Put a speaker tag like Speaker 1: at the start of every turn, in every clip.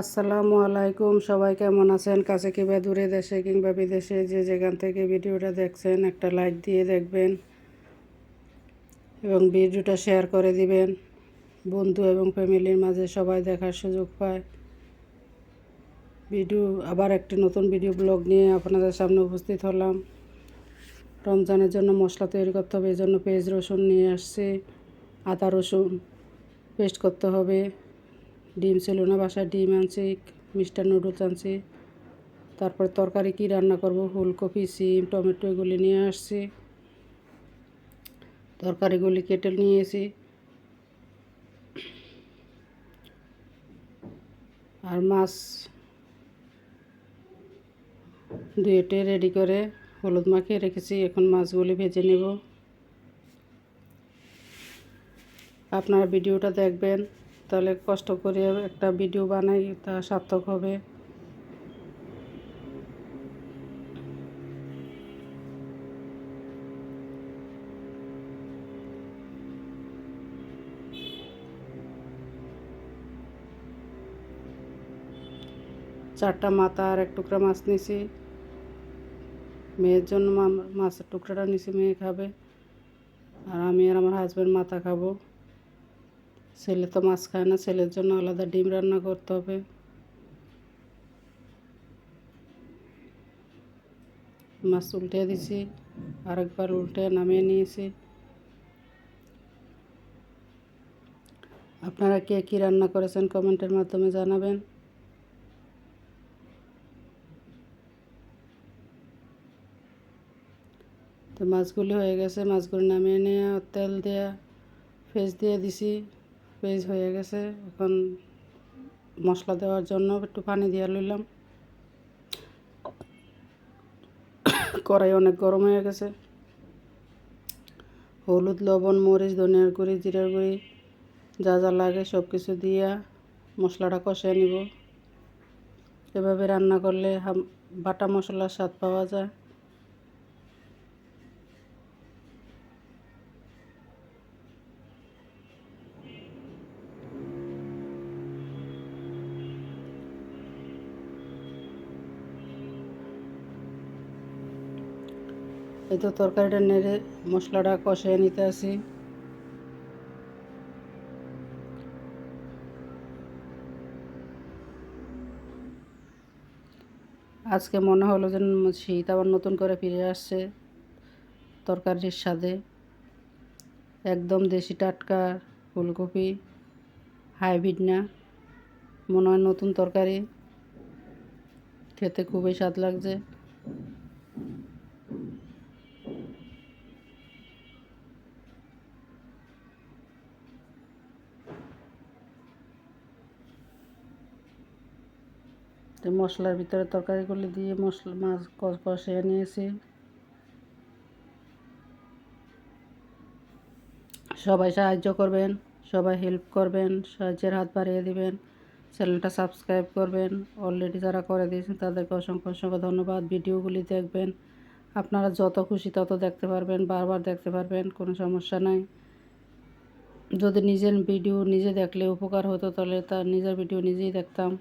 Speaker 1: আসসালামু আলাইকুম, সবাই কেমন আছেন? কাছে কিংবা দূরে দেশে কিংবা বিদেশে যে যেখান থেকে ভিডিওটা দেখছেন, একটা লাইক দিয়ে দেখবেন এবং ভিডিওটা শেয়ার করে দিবেন। বন্ধু এবং ফ্যামিলির মাঝে সবাই দেখার সুযোগ পায়। ভিডিও, আবার একটি নতুন ভিডিও ব্লগ নিয়ে আপনাদের সামনে উপস্থিত হলাম। রমজানের জন্য মশলা তৈরি করতে হবে, এই জন্য পেঁয়াজ রসুন নিয়ে আসছি। আদা রসুন পেস্ট করতে হবে। ডিম ছিল না বাসায় ডিম আনছি মিস্টার নুডলস আনছি। তারপর তরকারি কি রান্না করব? ফুলকপি, সিম, টমেটো এগুলি নিয়ে আসছি। তরকারিগুলি কেটে নিয়েছি। আর মাছ দুয়েটে রেডি করে হলুদ মাখিয়ে রেখেছি। এখন মাছগুলি ভেজে নেব। আপনারা ভিডিওটা দেখবেন। তাহলে কষ্ট করে একটা ভিডিও বানাই, তা সার্থক হবে। চারটা মাথা আর এক টুকরা মাছ নিছি। মেয়ের জন্য মাছের টুকরাটা নিছি, মেয়ে খাবে। আর আমি আর আমার হাজব্যান্ড মাথা খাব। ছেলে তো মাছ খায় না, ছেলের জন্য আলাদা ডিম রান্না করতে হবে। মাছ উল্টে দিছি, আরেকবার উল্টে নামিয়ে নিয়েছি। আপনারা কে কী রান্না করেছেন কমেন্টের মাধ্যমে জানাবেন। তো মাছগুলি হয়ে গেছে, মাছগুলি নামিয়ে নিয়ে তেল দিয়ে, ফেস দিয়ে দিছি। পেঁয়াজ হয়ে গেছে, এখন মশলা দেওয়ার জন্য একটু পানি দিয়ে লইলাম। কড়াই অনেক গরম হয়ে গেছে। হলুদ, লবণ, মরিচ, ধনিয়ার গুঁড়ি, জিরার গুঁড়ি, যা যা লাগে সব কিছু দিয়া মশলাটা কষিয়ে নিব। এভাবে রান্না করলে বাটা মশলার স্বাদ পাওয়া যায়। এই তো তরকারিটা নেড়ে মশলাটা কষিয়ে নিতে আসি। আজকে মনে হলো যে শীত আবার নতুন করে ফিরে আসছে তরকারির স্বাদে। একদম দেশি টাটকা ফুলকপি, হাইব্রিড না, মনে হয় নতুন তরকারি। খেতে খুবই স্বাদ লাগছে। তো মশলার ভিতরে তরকারিগুলি দিয়ে মশলা, মাছ কষিয়ে নিয়েছি। সবাই সাহায্য করবেন, সবাই হেল্প করবেন, সাহায্যের হাত বাড়িয়ে দিবেন চ্যানেলটা সাবস্ক্রাইব করবেন। অলরেডি যারা করে দিয়েছেন, তাদেরকে অসংখ্য অসংখ্য ধন্যবাদ। ভিডিওগুলি দেখবেন, আপনারা যত খুশি তত দেখতে পারবেন, বারবার দেখতে পারবেন, কোনো সমস্যা নাই। যদি নিজের ভিডিও নিজে দেখলে উপকার হতো, তাহলে তার নিজের ভিডিও নিজেই দেখতাম।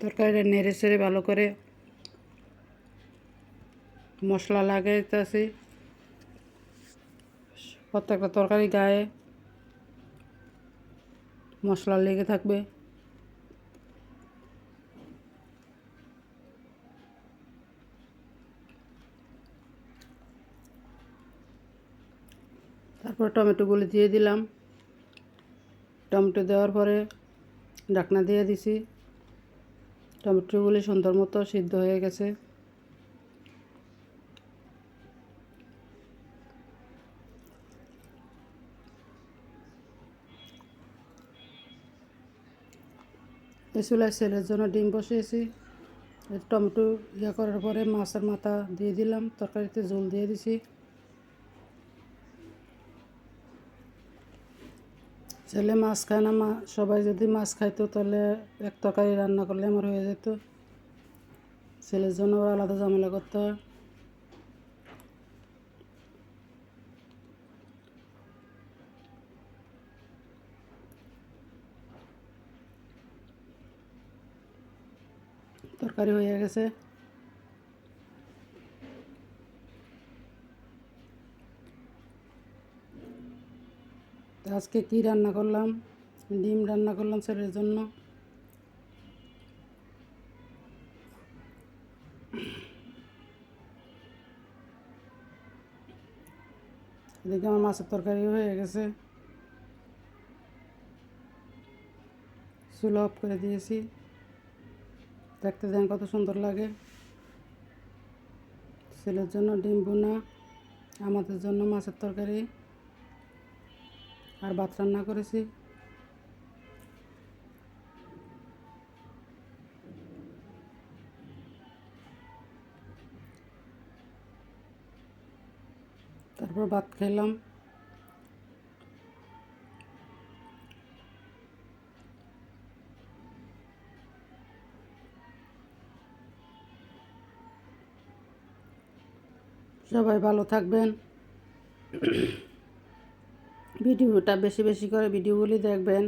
Speaker 1: তরকারিটা নেড়ে সেড়ে ভালো করে মশলা লাগাইতেছি। প্রত্যেকটা তরকারি গায়ে মশলা লেগে থাকবে। তারপর টমেটোগুলো দিয়ে দিলাম। টমেটো দেওয়ার পরে ঢাকনা দিয়ে দিছি। টমেটোগুলি সুন্দর মতো সিদ্ধ হয়ে গেছে। চুলায় ছেলের জন্য ডিম বসিয়েছি। টমেটো ইয়া করার পরে মাছের মাথা দিয়ে দিলাম, তরকারিতে জল দিয়ে দিছি। ছেলে মাছ খায় না, মা সবাই যদি মাছ খাইতো তাহলে এক তরকারি রান্না করলে আমার হয়ে যেত। ছেলের জন্য আলাদা ঝামেলা করতে হয়। তরকারি হয়ে গেছে। আজকে কি রান্না করলাম? ডিম রান্না করলাম ছেলের জন্য। এদিকে আমার মাছের তরকারি হয়ে গেছে। চুলো অফ করে দিয়েছি। দেখতে দেন কত সুন্দর লাগে। ছেলের জন্য ডিম বোনা আমাদের জন্য মাছের তরকারি। আর ভাত রান্না করেছি। তারপর ভাত খেলাম। সবাই ভালো থাকবেন। ভিডিওটা বেশি বেশি করে ভিডিওগুলি দেখবেন।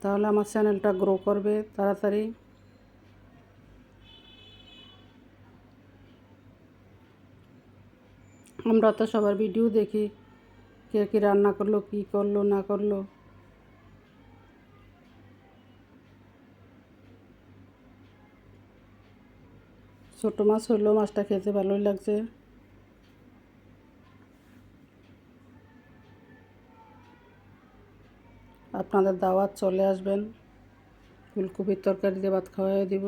Speaker 1: তাহলে আমার চ্যানেলটা গ্রো করবে তাড়াতাড়ি। আমরা তো সবার ভিডিও দেখি, কে কী রান্না করল, কী করল, না করল। ছোটো মাছ হলেও মাছটা খেতে ভালোই লাগছে। আপনাদের দাওয়াত চলে আসবেন। ফুলকপির তরকারি দিয়ে ভাত খাওয়াই দিব।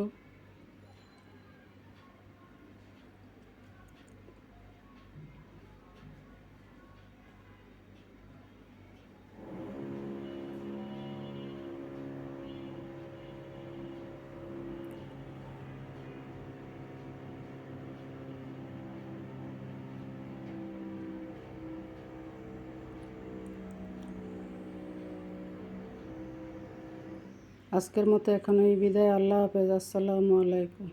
Speaker 1: আজকের মতো এখানেই বিদায়। আল্লাহ হাফেজ। আসসালামু আলাইকুম।